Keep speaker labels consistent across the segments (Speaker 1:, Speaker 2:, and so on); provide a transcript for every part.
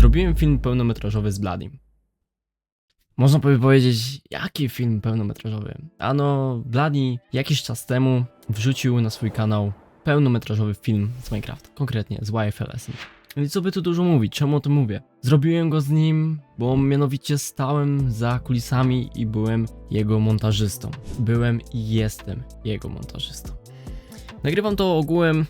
Speaker 1: Zrobiłem film pełnometrażowy z Bladim. Można by powiedzieć, jaki film pełnometrażowy? Ano, Bladi jakiś czas temu wrzucił na swój kanał pełnometrażowy film z Minecraft, konkretnie z YFLS-em. No i co by tu dużo mówić, czemu o tym mówię? Zrobiłem go z nim, bo mianowicie stałem za kulisami i byłem jego montażystą. Byłem i jestem jego montażystą. Nagrywam to ogółem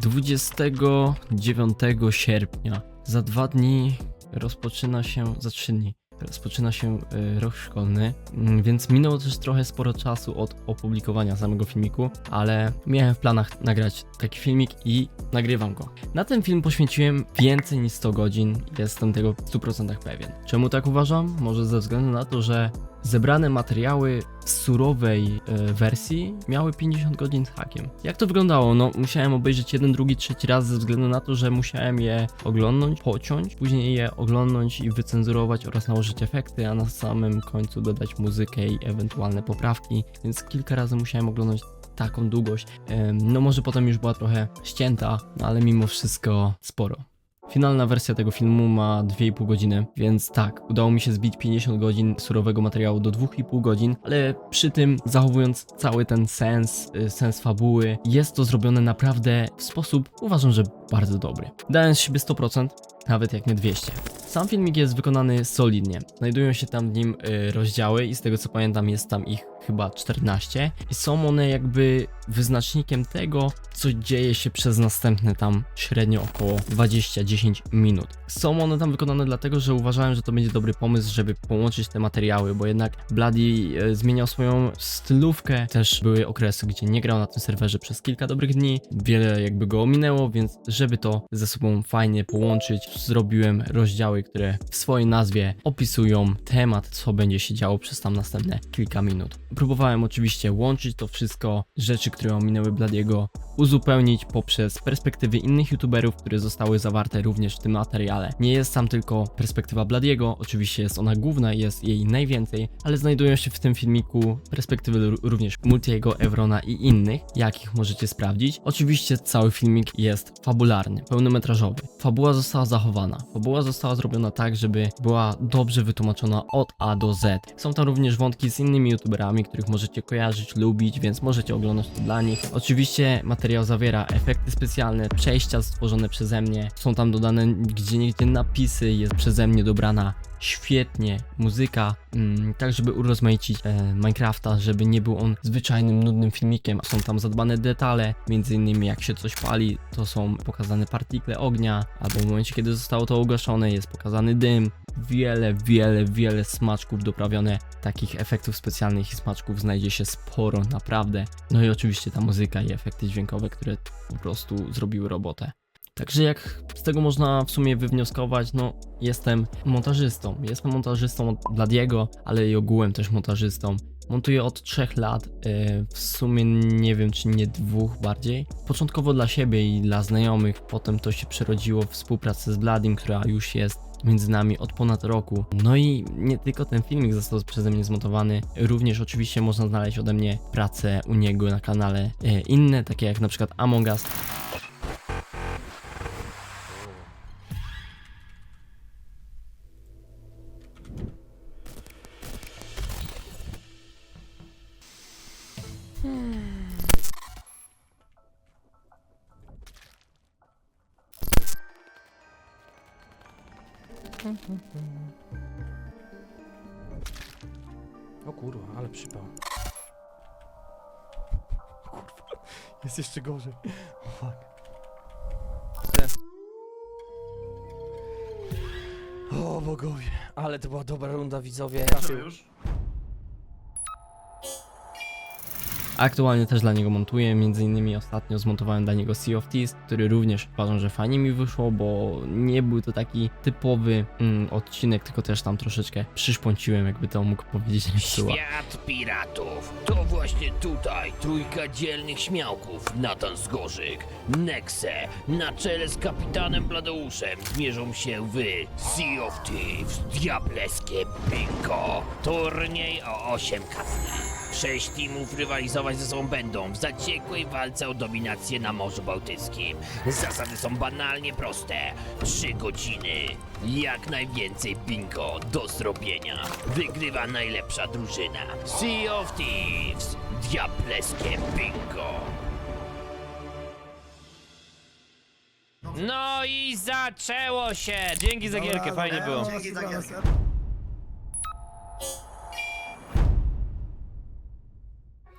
Speaker 1: 29 sierpnia. Za dwa dni rozpoczyna się, za trzy dni rozpoczyna się y, rok szkolny, mm, więc minęło też trochę sporo czasu od opublikowania samego filmiku, ale miałem w planach nagrać taki filmik i nagrywam go. Na ten film poświęciłem więcej niż 100 godzin, jestem tego w 100% pewien. Czemu tak uważam? Może ze względu na to, że zebrane materiały w surowej e, wersji miały 50 godzin z hakiem. Jak to wyglądało? No, musiałem obejrzeć jeden, drugi, trzeci raz ze względu na to, że musiałem je oglądnąć, pociąć, później je oglądnąć i wycenzurować oraz nałożyć efekty, a na samym końcu dodać muzykę i ewentualne poprawki, więc kilka razy musiałem oglądać taką długość. Em, No może potem już była trochę ścięta, no ale mimo wszystko sporo. Finalna wersja tego filmu ma 2,5 godziny, więc tak, udało mi się zbić 50 godzin surowego materiału do 2,5 godzin, ale przy tym zachowując cały ten sens, y, sens fabuły, jest to zrobione naprawdę w sposób, uważam, że bardzo dobry. Dając siebie 100%, nawet jak nie 200. Sam filmik jest wykonany solidnie. Znajdują się tam w nim y, rozdziały i z tego co pamiętam jest tam ich chyba 14 i są one jakby wyznacznikiem tego, co dzieje się przez następne tam średnio około 20-10 minut. Są one tam wykonane dlatego, że uważałem, że to będzie dobry pomysł, żeby połączyć te materiały, bo jednak Bloody e, zmieniał swoją stylówkę. Też były okresy, gdzie nie grał na tym serwerze przez kilka dobrych dni. Wiele jakby go ominęło, więc żeby to ze sobą fajnie połączyć, zrobiłem rozdziały, które w swojej nazwie opisują temat, co będzie się działo przez tam następne kilka minut. Próbowałem oczywiście łączyć to wszystko, rzeczy, które ominęły Bladiego, uzupełnić poprzez perspektywy innych youtuberów, które zostały zawarte również w tym materiale. Nie jest tam tylko perspektywa Bladiego, oczywiście jest ona główna, jest jej najwięcej, ale znajdują się w tym filmiku perspektywy również Multiego, Evrona i innych, jakich możecie sprawdzić. Oczywiście cały filmik jest fabularny, pełnometrażowy. Fabuła została zachowana. Fabuła została zrobiona tak, żeby była dobrze wytłumaczona od A do Z. Są tam również wątki z innymi youtuberami, których możecie kojarzyć, lubić, więc możecie oglądać to dla nich. Oczywiście materiał zawiera efekty specjalne, przejścia stworzone przeze mnie. Są tam dodane gdzie niegdzie napisy, jest przeze mnie dobrana świetnie muzyka, mm, tak żeby urozmaicić e, Minecrafta, żeby nie był on zwyczajnym, nudnym filmikiem. Są tam zadbane detale, między innymi jak się coś pali, to są pokazane partikle ognia, albo w momencie kiedy zostało to ugaszone jest pokazany dym. Wiele, wiele, wiele smaczków doprawione, takich efektów specjalnych i smaczków znajdzie się sporo, naprawdę. No i oczywiście ta muzyka i efekty dźwiękowe, które po prostu zrobiły robotę. Także jak z tego można w sumie wywnioskować, no jestem montażystą. Jestem montażystą od Bladiego, ale i ogółem też montażystą. Montuję od 3 lat, yy, w sumie nie wiem czy nie dwóch bardziej. Początkowo dla siebie i dla znajomych, potem to się przerodziło w współpracę z Bladim, która już jest między nami od ponad roku. No i nie tylko ten filmik został przeze mnie zmontowany, również oczywiście można znaleźć ode mnie pracę u niego na kanale e, inne, takie jak na przykład Among Us.
Speaker 2: O kurwa, ale przypał. Kurwa, jest jeszcze gorzej. O fuck. O bogowie, ale to była dobra runda widzowie.
Speaker 3: już?
Speaker 1: Aktualnie też dla niego montuję, między innymi ostatnio zmontowałem dla niego Sea of Thieves, który również uważam, że fajnie mi wyszło, bo nie był to taki typowy mm, odcinek, tylko też tam troszeczkę przyszpąciłem, jakby to mógł powiedzieć.
Speaker 4: Świat piratów. To właśnie tutaj trójka dzielnych śmiałków. Natan Zgorzyk, Nexe, na czele z kapitanem Bladeuszem zmierzą się w Sea of Thieves, diableskie bingo. Turniej o 8 kafli. Sześć teamów rywalizować ze sobą będą w zaciekłej walce o dominację na Morzu Bałtyckim. Zasady są banalnie proste. Trzy godziny. Jak najwięcej bingo do zrobienia. Wygrywa najlepsza drużyna. Sea of Thieves. Diableskie bingo. No i zaczęło się! Dzięki za gierkę, fajnie było.
Speaker 3: Dzięki za gierkę.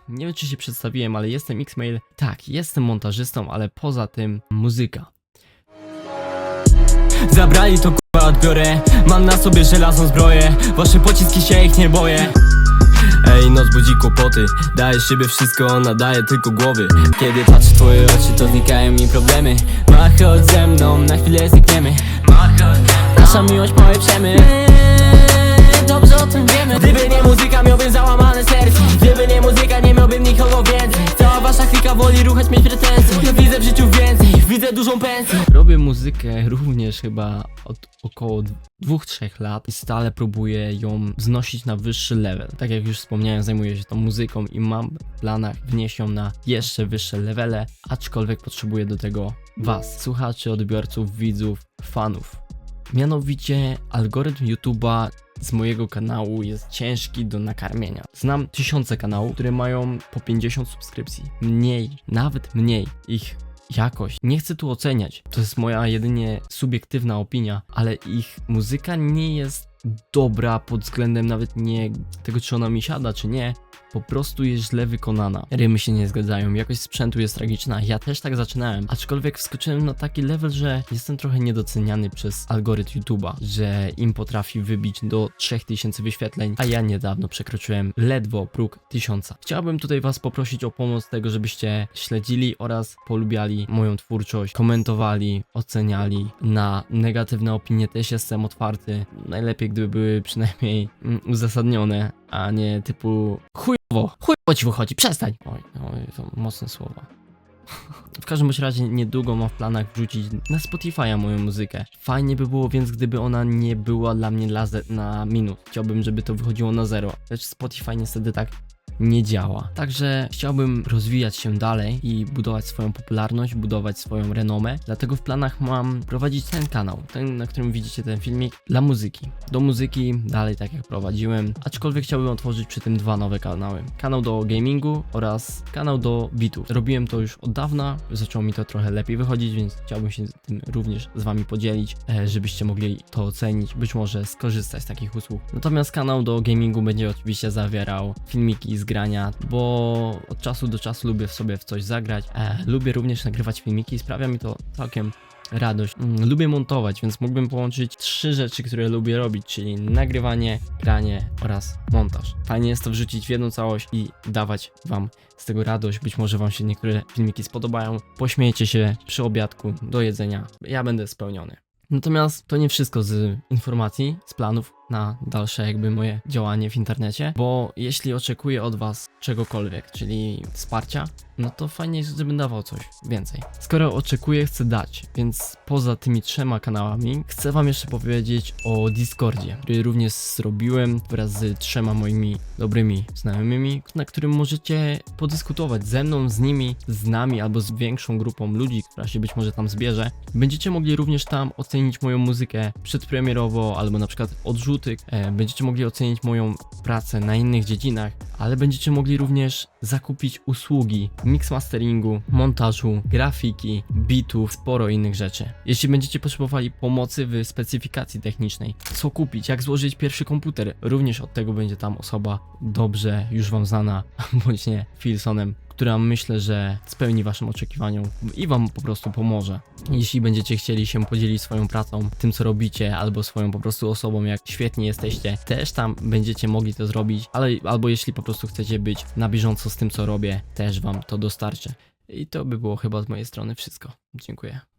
Speaker 1: Nie wiem, czy się przedstawiłem, ale jestem Xmail. Tak, jestem montażystą, ale poza tym muzyka.
Speaker 5: Zabrali to kurwa odbiorę. Mam na sobie żelazną zbroję. Wasze pociski się ich nie boję. Ej, noc budzi kłopoty. Daje szyby wszystko, nadaje tylko głowy. Kiedy patrzę w twoje oczy, to znikają mi problemy. Ma chodź ze mną, na chwilę znikniemy. Nasza miłość, małe przemy o tym wiemy. Gdyby nie muzyka, miałbym załamane serce. Gdyby nie muzyka, nie miałbym nikogo więcej. Cała wasza klika woli ruchać, mieć pretensje. Ja widzę w życiu więcej, widzę dużą pensję.
Speaker 1: Robię muzykę również chyba od około 2-3 lat i stale próbuję ją wznosić na wyższy level. Tak jak już wspomniałem, zajmuję się tą muzyką i mam w planach wnieść ją na jeszcze wyższe levele, aczkolwiek potrzebuję do tego Was, słuchaczy, odbiorców, widzów, fanów. Mianowicie algorytm YouTube'a z mojego kanału jest ciężki do nakarmienia. Znam tysiące kanałów, które mają po 50 subskrypcji. Mniej, nawet mniej. Ich jakość. Nie chcę tu oceniać, to jest moja jedynie subiektywna opinia, ale ich muzyka nie jest dobra pod względem nawet nie tego, czy ona mi siada, czy nie. Po prostu jest źle wykonana. Rymy się nie zgadzają, jakość sprzętu jest tragiczna. Ja też tak zaczynałem, aczkolwiek wskoczyłem na taki level, że jestem trochę niedoceniany przez algorytm YouTube'a, że im potrafi wybić do 3000 wyświetleń, a ja niedawno przekroczyłem ledwo próg 1000. Chciałbym tutaj Was poprosić o pomoc tego, żebyście śledzili oraz polubiali moją twórczość, komentowali, oceniali. Na negatywne opinie też jestem otwarty. Najlepiej, gdyby były przynajmniej mm, uzasadnione, a nie typu chujowo, chujowo ci wychodzi, przestań. Oj, oj, to mocne słowa. W każdym razie niedługo mam w planach wrzucić na Spotify'a moją muzykę. Fajnie by było więc, gdyby ona nie była dla mnie ze- na minus. Chciałbym, żeby to wychodziło na zero. Lecz Spotify niestety tak nie działa. Także chciałbym rozwijać się dalej i budować swoją popularność, budować swoją renomę. Dlatego w planach mam prowadzić ten kanał, ten na którym widzicie ten filmik, dla muzyki. Do muzyki dalej tak jak prowadziłem, aczkolwiek chciałbym otworzyć przy tym dwa nowe kanały. Kanał do gamingu oraz kanał do bitów. Robiłem to już od dawna, zaczęło mi to trochę lepiej wychodzić, więc chciałbym się tym również z wami podzielić, e, żebyście mogli to ocenić, być może skorzystać z takich usług. Natomiast kanał do gamingu będzie oczywiście zawierał filmiki z grania, bo od czasu do czasu lubię sobie w coś zagrać. E, lubię również nagrywać filmiki i sprawia mi to całkiem radość. Mm, lubię montować, więc mógłbym połączyć trzy rzeczy, które lubię robić, czyli nagrywanie, granie oraz montaż. Fajnie jest to wrzucić w jedną całość i dawać wam z tego radość. Być może wam się niektóre filmiki spodobają. Pośmiejcie się przy obiadku do jedzenia. Ja będę spełniony. Natomiast to nie wszystko z informacji, z planów na dalsze jakby moje działanie w internecie, bo jeśli oczekuję od was czegokolwiek, czyli wsparcia, no to fajnie jest, żebym dawał coś więcej. Skoro oczekuję, chcę dać, więc poza tymi trzema kanałami chcę wam jeszcze powiedzieć o Discordzie, który również zrobiłem wraz z trzema moimi dobrymi znajomymi, na którym możecie podyskutować ze mną, z nimi, z nami albo z większą grupą ludzi, która się być może tam zbierze. Będziecie mogli również tam ocenić moją muzykę przedpremierowo albo na przykład odrzuty. E, Będziecie mogli ocenić moją pracę na innych dziedzinach, ale będziecie mogli również zakupić usługi mixmasteringu, montażu, grafiki, bitów, sporo innych rzeczy. Jeśli będziecie potrzebowali pomocy w specyfikacji technicznej, co kupić, jak złożyć pierwszy komputer, również od tego będzie tam osoba dobrze już wam znana, bądź nie, Filsonem, która myślę, że spełni waszym oczekiwaniom i wam po prostu pomoże. Jeśli będziecie chcieli się podzielić swoją pracą, tym co robicie, albo swoją po prostu osobą, jak świetnie jesteście, też tam będziecie mogli to zrobić, ale albo jeśli po prostu chcecie być na bieżąco z tym co robię, też wam to dostarczę. I to by było chyba z mojej strony wszystko. Dziękuję.